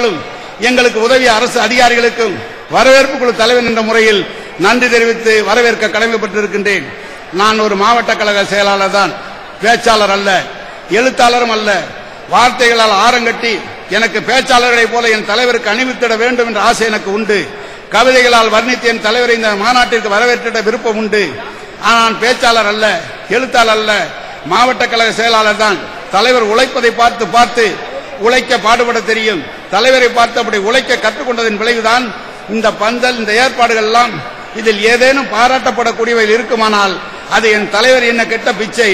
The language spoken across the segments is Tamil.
குழு எங்களுக்கு உதவிய அரசு அதிகாரிகளுக்கும் வரவேற்பு குழு தலைவர் என்ற முறையில் நன்றி தெரிவித்து வரவேற்க கடமைப்பட்டிருக்கின்றேன். நான் ஒரு மாவட்ட கழக செயலாளர் தான் பேச்சாளர் அல்ல எழுத்தாளரும் அல்ல. வார்த்தைகளால் ஆரங்கட்டி எனக்கு பேச்சாளர்களைப் போல என் தலைவருக்கு அணிவித்திட வேண்டும் என்ற ஆசை எனக்கு உண்டு. கவிதைகளால் வர்ணித்து என் தலைவரை இந்த மாநாட்டிற்கு வரவேற்றிட விருப்பம் உண்டு. ஆனால் பேச்சாளர் அல்ல எழுத்தாளர் அல்ல மாவட்ட கழக செயலாளர் தான். தலைவர் உழைப்பதை பார்த்து பார்த்து உழைக்க பாடுபட தெரியும். தலைவரை பார்த்து அப்படி உழைக்க கற்றுக்கொண்டதன் விளைவுதான் இந்த பந்தல் இந்த ஏற்பாடுகள் எல்லாம் இதில் ஏதேனும் பாராட்டப்படக்கூடியவைகள் இருக்குமானால் அது என் தலைவர் என்ன கெட்ட பிச்சை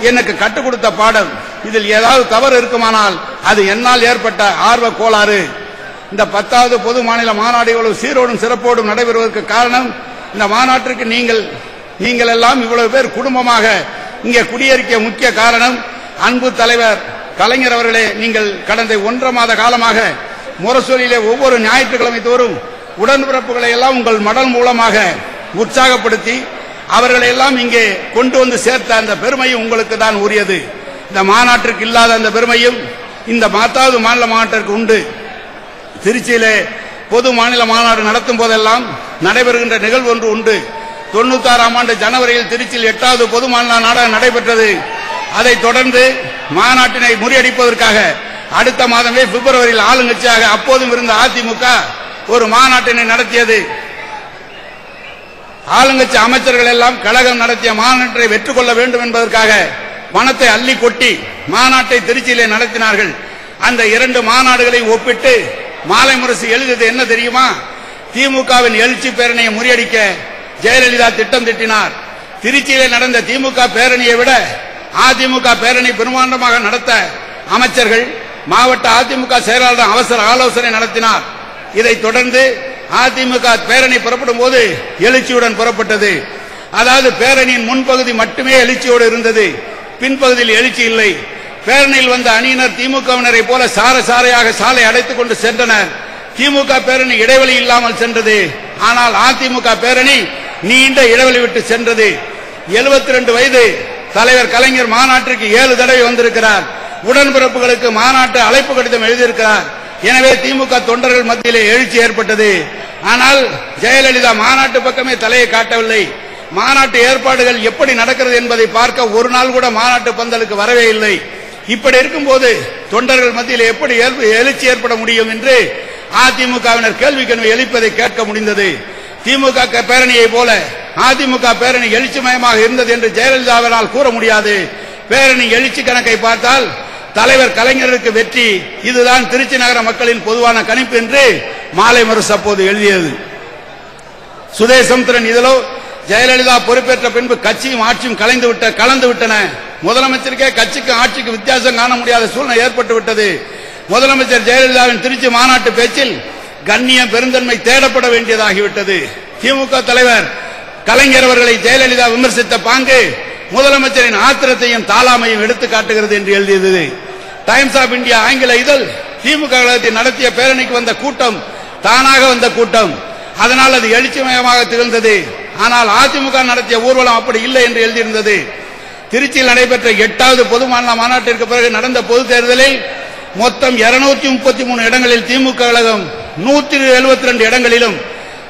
எனக்கு கற்றுக் கொடுத்த பாடம் இதில் ஏதாவது தவறு இருக்குமானால் அது என்னால் ஏற்பட்ட ஆர்வ கோளாறு. இந்த பத்தாவது பொது மாநில மாநாடு இவ்வளவு சீரோடும் சிறப்போடும் நடைபெறுவதற்கு காரணம் இந்த மாநாட்டிற்கு நீங்கள் நீங்கள் எல்லாம் இவ்வளவு பேர் குடும்பமாக இங்கே குடியேறிக்க முக்கிய காரணம் அன்பு தலைவர் கலைஞர் அவர்களே நீங்கள் கடந்த ஒன்றரை மாத காலமாக முரசொலியிலே ஒவ்வொரு ஞாயிற்றுக்கிழமை தோறும் உடன்பிறப்புகளை எல்லாம் உங்கள் மடல் மூலமாக உற்சாகப்படுத்தி அவர்களை எல்லாம் இங்கே கொண்டு வந்து சேர்த்த அந்த பெருமையும் உங்களுக்கு தான் உரியது. இந்த மாநாட்டிற்கு இல்லாத அந்த பெருமையும் இந்த மாத்தாவது மாநில மாநாட்டிற்கு உண்டு. திருச்சியிலே பொது மாநில மாநாடு நடத்தும் போதெல்லாம் நடைபெறுகின்ற நிகழ்வு ஒன்று உண்டு. தொண்ணூத்தாறாம் ஆண்டு ஜனவரியில் திருச்சியில் எட்டாவது பொது மாநில நாடகம் நடைபெற்றது. அதை தொடர்ந்து மாநாட்டினை முறியடிப்பதற்காக அடுத்த மாதமே பிப்ரவரியில் ஆளுங்கட்சியாக அப்போதும் இருந்த அதிமுக ஒரு மாநாட்டினை நடத்தியது. ஆளுங்கட்சி அமைச்சர்கள் எல்லாம் கழகம் நடத்திய மாநாட்டை வெற்றி கொள்ள வேண்டும் என்பதற்காக பணத்தை அள்ளி கொட்டி மாநாட்டை திருச்சியிலே நடத்தினார்கள். அந்த இரண்டு மாநாடுகளை ஒப்பிட்டு மாலை முரசு எழுதியது என்ன தெரியுமா? திமுகவின் எழுச்சி பேரணியை முறியடிக்க ஜெயலலிதா திட்டம் திட்டினார். திருச்சியிலே நடந்த திமுக பேரணியை விட அதிமுக பேரணி பிரம்மாண்டமாக நடத்த அமைச்சர்கள் மாவட்ட அதிமுக செயலாளர் அவசர ஆலோசனை நடத்தினார். இதைத் தொடர்ந்து அதிமுக பேரணி புறப்படும் போது எழுச்சியுடன் புறப்பட்டது. அதாவது பேரணியின் முன்பகுதி மட்டுமே எழுச்சியோடு இருந்தது. பின்பகுதியில் எழுச்சி இல்லை. பேரணியில் வந்த அணியினர் திமுகவினரை போல சார சாரையாக சாலை அடைத்துக் கொண்டு சென்றனர். திமுக பேரணி இடைவெளி இல்லாமல் சென்றது. ஆனால் அதிமுக பேரணி நீண்ட இடைவெளி விட்டு சென்றது. 72 வயது தலைவர் கலைஞர் மாநாட்டிற்கு ஏழு தடவை வந்திருக்கிறார். உடன்பிறப்புகளுக்கு மாநாட்டு அழைப்பு கடிதம் எழுதியிருக்கிறார். எனவே திமுக தொண்டர்கள் மத்தியிலே எழுச்சி ஏற்பட்டது. ஆனால் ஜெயலலிதா மாநாட்டு பக்கமே தலையை காட்டவில்லை. மாநாட்டு ஏற்பாடுகள் எப்படி நடக்கிறது என்பதை பார்க்க ஒரு நாள் கூட மாநாட்டு பந்தலுக்கு வரவே இல்லை. இப்படி இருக்கும்போது தொண்டர்கள் மத்தியில் எப்படி எழுச்சி ஏற்பட முடியும் என்று அதிமுகவினர் கேள்வி கனவு எழுப்பதை கேட்க முடிந்தது. திமுக பேரணியை போல அதிமுக பேரணி எழுச்சிமயமாக இருந்தது என்று ஜெயலலிதாவினால் கூற முடியாது. பேரணி எழுச்சி கணக்கை பார்த்தால் தலைவர் கலைஞருக்கு வெற்றி. இதுதான் திருச்சி நகர மக்களின் பொதுவான கணிப்பு என்று மாலை மறுசு அப்போது எழுதியது. சுதேசமுத்திரன் இதிலோ ஜெயலலிதா பொறுப்பேற்ற பின்பு கட்சியும் ஆட்சியும் கலைந்து விட்ட கலந்து விட்டன. முதலமைச்சருக்கே கட்சிக்கும் ஆட்சிக்கு வித்தியாசம் காண முடியாத சூழ்நிலை ஏற்பட்டு விட்டது. முதலமைச்சர் ஜெயலலிதாவின் திருச்சி மாநாட்டு பேச்சில் கண்ணியம் பெருந்தன்மை தேடப்பட வேண்டியதாகிவிட்டது. திமுக தலைவர் கலைஞர் அவர்களை ஜெயலலிதா விமர்சித்த பாங்கு முதலமைச்சரின் ஆத்திரத்தையும் தாளாமையும் எடுத்து காட்டுகிறது என்று எழுதியது. டைம்ஸ் ஆப் இந்தியா ஆங்கில இதழ் திமுக கழகத்தில் நடத்திய பேரணிக்கு வந்த கூட்டம் தானாக வந்த கூட்டம். அதனால் அது எழுச்சிமயமாக திகழ்ந்தது. ஆனால் அதிமுக நடத்திய ஊர்வலம் அப்படி இல்லை என்று எழுதியிருந்தது. திருச்சியில் நடைபெற்ற எட்டாவது பொது மாநில மாநாட்டிற்கு பிறகு நடந்த பொது தேர்தலில் மொத்தம் 233 முப்பத்தி மூணு இடங்களில் திமுக கழகம் நூற்றி எழுபத்தி ரெண்டு இடங்களிலும்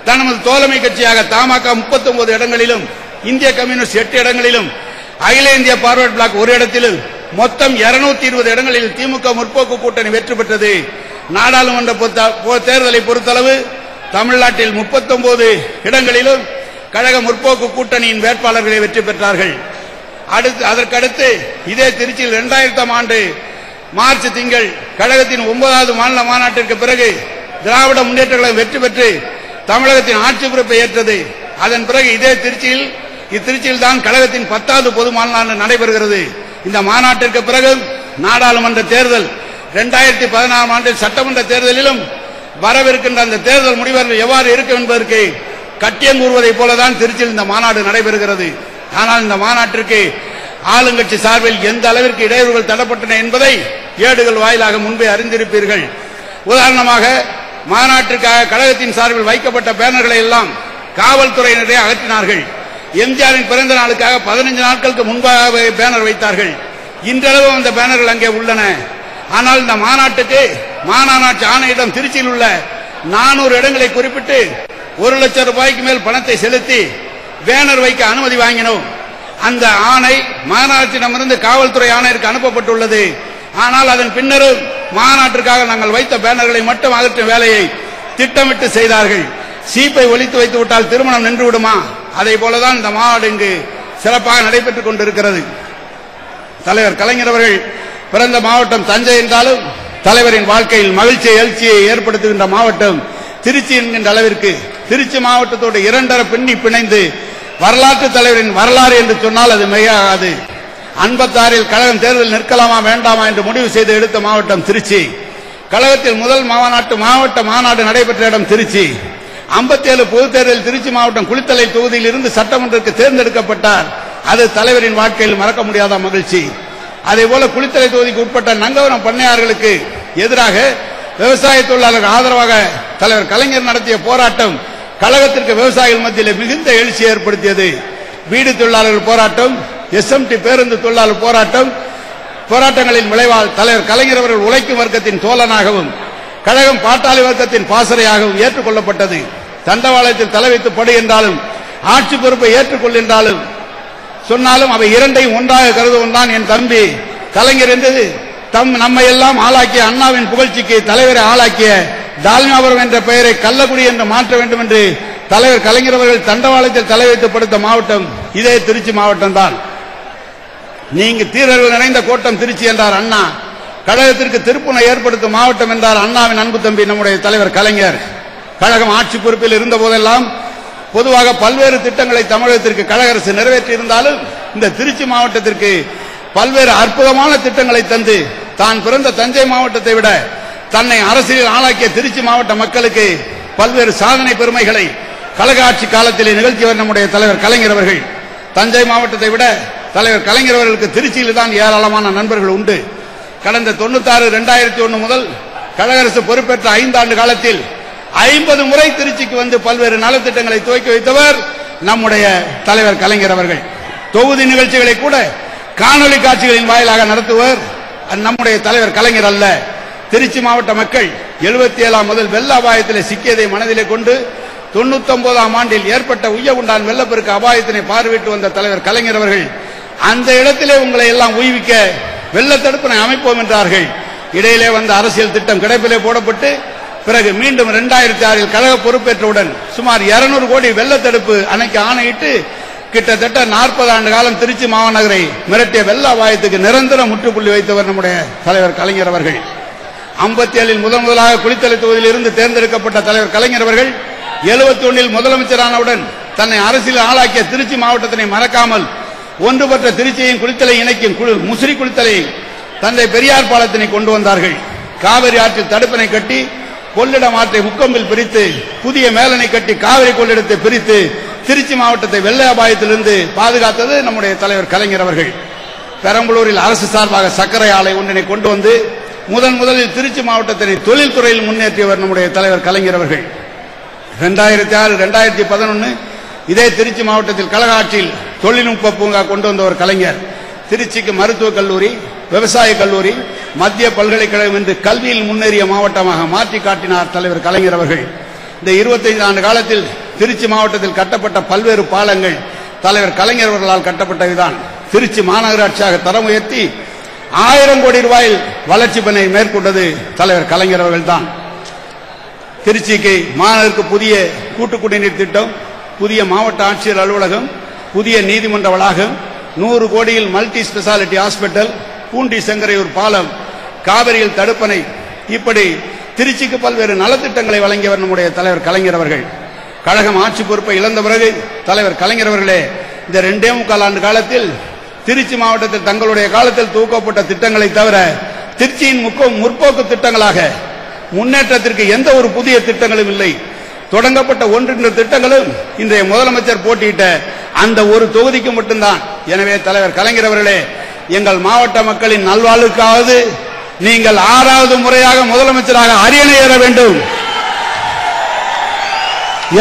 தனது தோழமை கட்சியாக தமாக 39 இடங்களிலும் இந்திய கம்யூனிஸ்ட் எட்டு இடங்களிலும் அகில இந்திய பார்வர்ட் பிளாக் ஒரு இடத்திலும் மொத்தம் 220 இருபது இடங்களில் திமுக முற்போக்கு கூட்டணி வெற்றி பெற்றது. நாடாளுமன்ற பொறுத்த- தேர்தலை பொறுத்தளவு தமிழ்நாட்டில் 39 இடங்களிலும் கழக முற்போக்கு கூட்டணியின் வேட்பாளர்களை வெற்றி பெற்றார்கள். அடுத்து அதற்கடுத்து இதே திருச்சியில் இரண்டாயிரத்தாம் ஆண்டு மார்ச் திங்கள் கழகத்தின் ஒன்பதாவது மாநில மாநாட்டிற்கு பிறகு திராவிட முன்னேற்ற கழகம் வெற்றி பெற்று தமிழகத்தின் ஆட்சி பொறுப்பை ஏற்றது. அதன் பிறகு இதே திருச்சியில் இத்திருச்சியில் தான் கழகத்தின் பத்தாவது பொது மாநாடு நடைபெறுகிறது. இந்த மாநாட்டிற்கு பிறகு நாடாளுமன்ற தேர்தல் இரண்டாயிரத்தி பதினாறாம் ஆண்டில் சட்டமன்ற தேர்தலிலும் வரவிருக்கின்ற அந்த தேர்தல் முடிவர்கள் எவ்வாறு இருக்கும் என்பதற்கு கட்டியம் கூறுவதைப் போலதான் திருச்சியில் இந்த மாநாடு நடைபெறுகிறது. ஆனால் இந்த மாநாட்டிற்கு ஆளுங்கட்சி சார்பில் எந்த அளவிற்கு இடையூறுகள் தடப்பட்டன என்பதை ஏடுகள் வாயிலாக முன்பே அறிந்திருப்பீர்கள். உதாரணமாக மாநாட்டிற்காக கழகத்தின் சார்பில் வைக்கப்பட்ட பேனர்களை எல்லாம் காவல்துறையினரே அகற்றினார்கள். எம்ஜிஆரின் பிறந்த நாளுக்காக பதினைஞ்சு நாட்களுக்கு முன்பாக பேனர் வைத்தார்கள். இன்றளவும் அந்த பேனர்கள் அங்கே உள்ளன. ஆனால் இந்த மாநாட்டுக்கு மாநகராட்சி ஆணையிடம் திருச்சியில் உள்ள நானூறு இடங்களை குறிப்பிட்டு ஒரு லட்சம் ரூபாய்க்கு மேல் பணத்தை செலுத்தி பேனர் வைக்க அனுமதி வாங்கினோம். அந்த ஆணை மாநாட்டிடமிருந்து காவல்துறை ஆணையருக்கு அனுப்பப்பட்டுள்ளது. ஆனால் அதன் பின்னரும் மாநாட்டிற்காக நாங்கள் வைத்த பேனர்களை மட்டும் அகற்றும் வேலையை திட்டமிட்டு செய்தார்கள். சீப்பை ஒழித்து வைத்து விட்டால் திருமணம் நின்று விடுமா அதை போலதான் இந்த மாநாடு இங்கு சிறப்பாக நடைபெற்றுக் கொண்டிருக்கிறது. தலைவர் கலைஞர் அவர்கள் பிறந்த மாவட்டம் தஞ்சை என்றாலும் தலைவரின் வாழ்க்கையில் மகிழ்ச்சியை எழுச்சியை ஏற்படுத்துகின்ற மாவட்டம் திருச்சி என்கின்ற அளவிற்கு திருச்சி மாவட்டத்தோடு இரண்டர பின்னி பிணைந்து வரலாற்று தலைவரின் வரலாறு என்று சொன்னால் அது மிகாது அன்பத்தாறில் கழகம் தேர்தல் நிற்கலாமா வேண்டாமா என்று முடிவு செய்து எடுத்த மாவட்டம் திருச்சி. கழகத்தில் முதல் மாநாட்டு மாவட்ட மாநாடு நடைபெற்ற இடம் திருச்சி. 57 பொதுத் தேர்தலில் திருச்சி மாவட்டம் குளித்தலை தொகுதியில் இருந்து சட்டமன்றத்துக்கு தேர்ந்தெடுக்கப்பட்டார். அது தலைவரின் வாழ்க்கையில் மறக்க முடியாத மகிழ்ச்சி. அதே போல குளித்தலை தொகுதிக்கு உட்பட்ட நங்கவரம் பண்ணையார்களுக்கு எதிராக விவசாய தொழிலாளர்கள் ஆதரவாக தலைவர் கலைஞர் நடத்திய போராட்டம் கழகத்திற்கு விவசாயிகள் மத்தியில் மிகுந்த எழுச்சி ஏற்படுத்தியது. வீடு தொழிலாளர்கள் போராட்டம் எஸ்எம்டி பேருந்து தொழிலாளர் போராட்டம் போராட்டங்களின் விளைவால் தலைவர் கலைஞர் அவர்கள் உழைக்கும் வர்க்கத்தின் தோழனாகவும் கழகம் பாட்டாளி வர்க்கத்தின் பாசறையாகவும் ஏற்றுக்கொள்ளப்பட்டது. தண்டவாளத்தில் தலை வைத்து படு என்றாலும் ஆட்சி பொறுப்பை ஏற்றுக்கொள்கின்றாலும் சொன்னாலும் அவை இரண்டையும் ஒன்றாக கருதுவன் தான் என் தம்பி. கலைஞர் என்று தம் நம்மை எல்லாம் ஆளாக்கிய அண்ணாவின் புகழ்ச்சிக்கு தலைவரை ஆளாக்கிய டால்மியாபுரம் என்ற பெயரை கள்ளக்குடி என்று மாற்ற வேண்டும் என்று தலைவர் கலைஞர் அவர்கள் தண்டவாளத்தில் தலை வைத்து படுத்த மாவட்டம் இதே திருச்சி மாவட்டம் தான். நீங்க தீரர்கள் நிறைந்த கோட்டம் திருச்சி என்றார் அண்ணா. கழகத்திற்கு திருப்புனை ஏற்படுத்தும் மாவட்டம் என்றார் அண்ணாவின் அன்பு தம்பி நம்முடைய தலைவர் கலைஞர். கழகம் ஆட்சி பொறுப்பில் இருந்த போதெல்லாம் பொதுவாக பல்வேறு திட்டங்களை தமிழகத்திற்கு கழக அரசு நிறைவேற்றியிருந்தாலும் இந்த திருச்சி மாவட்டத்திற்கு பல்வேறு அற்புதமான திட்டங்களை தந்து தான் பிறந்த தஞ்சை மாவட்டத்தை விட தன்னை அரசியலில் ஆளாக்கிய திருச்சி மாவட்ட மக்களுக்கு பல்வேறு சாதனை பெருமைகளை கழக ஆட்சி காலத்திலே நிகழ்த்தியவர் நம்முடைய தலைவர் கலைஞர் அவர்கள் தஞ்சை மாவட்டத்தை விட தலைவர் கலைஞர் அவர்களுக்கு திருச்சியில் தான் ஏராளமான நண்பர்கள் உண்டு. கடந்த தொண்ணூத்தாறு இரண்டாயிரத்தி ஒன்று முதல் கழக அரசு பொறுப்பேற்ற ஐந்தாண்டு காலத்தில் ஐம்பது முறை திருச்சிக்கு வந்து பல்வேறு நலத்திட்டங்களை துவக்கி வைத்தவர் நம்முடைய தலைவர் கலைஞர் அவர்கள். தொகுதி நிகழ்ச்சிகளை கூட காணொலி காட்சிகளின் வாயிலாக நடத்துவர். நம்முடைய தலைவர் கலைஞர் அல்ல. திருச்சி மாவட்ட மக்கள் எழுபத்தி ஏழாம் முதல் வெள்ள அபாயத்திலே சிக்கியதை மனதிலே கொண்டு தொண்ணூத்தி ஒன்பதாம் ஆண்டில் ஏற்பட்ட உய்ய உண்டான் வெள்ளப்பெருக்கு அபாயத்தினை பார்வையிட்டு வந்த தலைவர் கலைஞர் அவர்கள் அந்த இடத்திலே உங்களை எல்லாம் உய்விக்க வெள்ள தடுப்பினை அமைப்போம் என்றார்கள். இடையிலே வந்த அரசியல் திட்டம் கிடைப்பிலே போடப்பட்டு பிறகு மீண்டும் இரண்டாயிரத்தி ஆறில் கழக பொறுப்பேற்றவுடன் சுமார் 200 கோடி வெள்ள தடுப்பு அணைக்கு ஆணையிட்டு கிட்டத்தட்ட நாற்பது ஆண்டு காலம் திருச்சி மாநகரை மிரட்டிய வெள்ள அபாயத்துக்கு நிரந்தர முற்றுப்புள்ளி வைத்தவர் நம்முடைய தலைவர் கலைஞர் அவர்கள். ஐம்பத்தி ஏழில் முதன் முதலாக குளித்தலை தொகுதியில் இருந்து தேர்ந்தெடுக்கப்பட்ட தலைவர் கலைஞர் அவர்கள் எழுபத்தி ஒன்னில் முதலமைச்சரானவுடன் தன்னை அரசியல் ஆளாக்கிய திருச்சி மாவட்டத்தினை மறக்காமல் ஒன்றுபட்ட திருச்சியையும் குளித்தலை இணைக்கும் குழு- முசிறி குளித்தலை தந்தை பெரியார் பாலத்தினை கொண்டு வந்தார்கள். காவிரி ஆற்றில் தடுப்பினை கட்டி கொள்ளிடம் ஆற்றை முக்கம்பில் பிரித்து புதிய மேலனை கட்டி காவிரி கொள்ளிடத்தை பிரித்து திருச்சி மாவட்டத்தை வெள்ள அபாயத்திலிருந்து பாதுகாத்தது நம்முடைய தலைவர் கலைஞர் அவர்கள். பெரம்பலூரில் அரசு சார்பாக சர்க்கரை ஆலை ஒன்றினை கொண்டு வந்து முதன் முதலில் திருச்சி மாவட்டத்தினை தொழில்துறையில் முன்னேற்றியவர் நம்முடைய தலைவர் கலைஞர் அவர்கள். ரெண்டாயிரத்தி ஆறு ரெண்டாயிரத்தி பதினொன்று இதே திருச்சி மாவட்டத்தில் கழக ஆட்சியில் தொழில்நுட்ப பூங்கா கொண்டு வந்த ஒரு கலைஞர். திருச்சிக்கு மருத்துவக் கல்லூரி விவசாய கல்லூரி மத்திய பல்கலைக்கழகம் என்று கல்வியில் முன்னேறிய மாவட்டமாக மாற்றி காட்டினார் தலைவர் கலைஞர் அவர்கள். இந்த 25 ஆண்டு காலத்தில் திருச்சி மாவட்டத்தில் கட்டப்பட்ட பல்வேறு பாலங்கள் தலைவர் கலைஞர் அவர்களால் கட்டப்பட்டதுதான் திருச்சி மாநகராட்சியாக தரம் உயர்த்தி ஆயிரம் கோடி ரூபாயில் வளர்ச்சி பணியை மேற்கொண்டது தலைவர் கலைஞர் அவர்கள் தான் திருச்சிக்கு மாநகருக்கு புதிய கூட்டு குடிநீர் திட்டம் புதிய மாவட்ட ஆட்சியர் அலுவலகம் புதிய நீதிமன்ற வளாகம் நூறு கோடியில் multi speciality hospital Poondi Sengaraiyur பாலம் காவிரியில் தடுப்பணை. இப்படி திருச்சிக்கு பல்வேறு நலத்திட்டங்களை வழங்கியவர் நம்முடைய தலைவர் கலைஞர் அவர்கள். கழகம் ஆட்சி பொறுப்பை இழந்த பிறகு தலைவர் கலைஞர் அவர்களே இந்த ரெண்டே முக்கால் ஆண்டு காலத்தில் திருச்சி மாவட்டத்தில் தங்களுடைய காலத்தில் தூக்கப்பட்ட திட்டங்களை தவிர திருச்சியின் முக்கோ முற்போக்கு திட்டங்களாக முன்னேற்றத்திற்கு எந்த ஒரு புதிய திட்டங்களும் இல்லை. தொடங்கப்பட்ட ஒன்றிரண்டு திட்டங்களும் இன்றைய முதலமைச்சர் போட்டியிட்ட அந்த ஒரு தொகுதிக்கு மட்டும்தான். எனவே தலைவர் கலைஞர் அவர்களே எங்கள் மாவட்ட மக்களின் நல்வாழ்வுக்காவது நீங்கள் ஆறாவது முறையாக முதலமைச்சராக அரியணை ஏற வேண்டும்.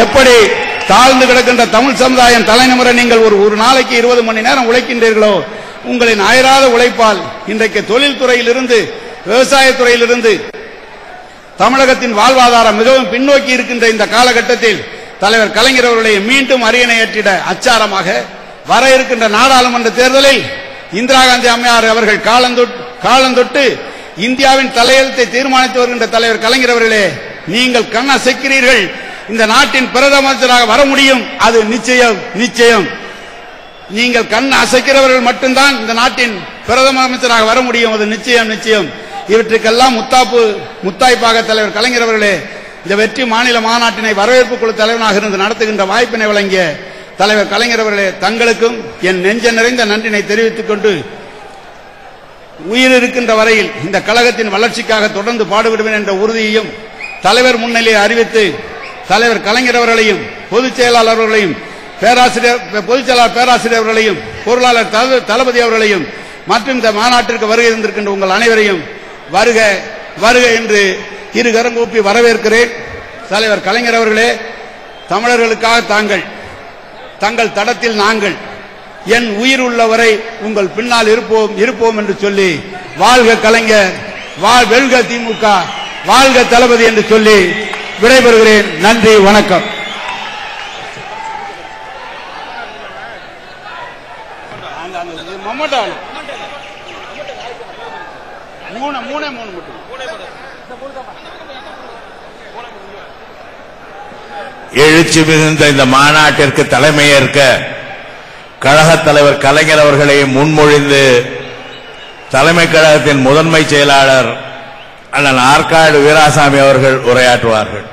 எப்படி தாழ்ந்து கிடக்கின்ற தமிழ் சமுதாயம் தலைமுறை நீங்கள் ஒரு ஒரு நாளைக்கு இருபது மணி நேரம் உழைக்கின்றீர்களோ உங்களின் அயராத உழைப்பால் இன்றைக்கு தொழில்துறையிலிருந்து விவசாயத்துறையிலிருந்து தமிழகத்தின் வாழ்வாதாரம் மிகவும் பின்னோக்கி இருக்கின்ற இந்த காலகட்டத்தில் தலைவர் கலைஞர் அவர்களை மீண்டும் அரியணை ஏற்றிட அச்சாரமாக வர இருக்கின்ற நாடாளுமன்ற தேர்தலில் இந்திரா காந்தி அம்மையார் அவர்கள் காலந்தொட்டு காலந்தொட்டு இந்தியாவின் தலையெழுத்தை தீர்மானித்து வருகின்ற தலைவர் கலைஞர் அவர்களே நீங்கள் கண் அசைக்கிறீர்கள் இந்த நாட்டின் பிரதமராக வர முடியும். அது நிச்சயம் நிச்சயம். நீங்கள் கண் அசைக்கிறவர்கள் மட்டும்தான் இந்த நாட்டின் பிரதம அமைச்சராக வர முடியும். அது நிச்சயம் நிச்சயம். இவற்றுக்கெல்லாம் முத்தாப்பு முத்தாய்ப்பாக தலைவர் கலைஞர் அவர்களே இந்த வெற்றி மாநில மாநாட்டினை வரவேற்பு குழு தலைவனாக இருந்து நடத்துகின்ற வாய்ப்பினை வழங்கிய தலைவர் கலைஞர் அவர்களே தங்களுக்கும் என் நெஞ்ச நிறைந்த நன்றினை தெரிவித்துக் கொண்டு உயிர் இருக்கின்ற வரையில் இந்த கழகத்தின் வளர்ச்சிக்காக தொடர்ந்து பாடுபடுவேன் என்ற உறுதியையும் தலைவர் முன்னிலையை அறிவித்து தலைவர் கலைஞர் அவர்களையும் பொதுச் செயலாளர் அவர்களையும் பேராசிரியர் பொதுச் செயலாளர் பேராசிரியர் அவர்களையும் பொருளாளர் தள- தளபதி அவர்களையும் மற்றும் இந்த மாநாட்டிற்கு வருகை இருந்திருக்கின்ற உங்கள் அனைவரையும் வருக வருக என்று இரு கூப்பி வரவேற்கிறேன். தலைவர் கலைஞர் அவர்களே தமிழர்களுக்காக தாங்கள் தங்கள் தடத்தில் நாங்கள் என் உயிர் உள்ளவரை உங்கள் பின்னால் இருப்போம் இருப்போம் என்று சொல்லி வாழ்க கலைஞர் வாழ் வெல்க திமுக வாழ்க தளபதி என்று சொல்லி விடைபெறுகிறேன். நன்றி வணக்கம். மூணு மூணே மூணு மட்டும். எழுச்சி மிகுந்த இந்த மாநாட்டிற்கு தலைமையேற்க கழகத் தலைவர் கலைஞர் அவர்களை முன்மொழிந்து தலைமை கழகத்தின் முதன்மை செயலாளர் அண்ணன் ஆற்காடு வீராசாமி அவர்கள் உரையாற்றுவார்கள்.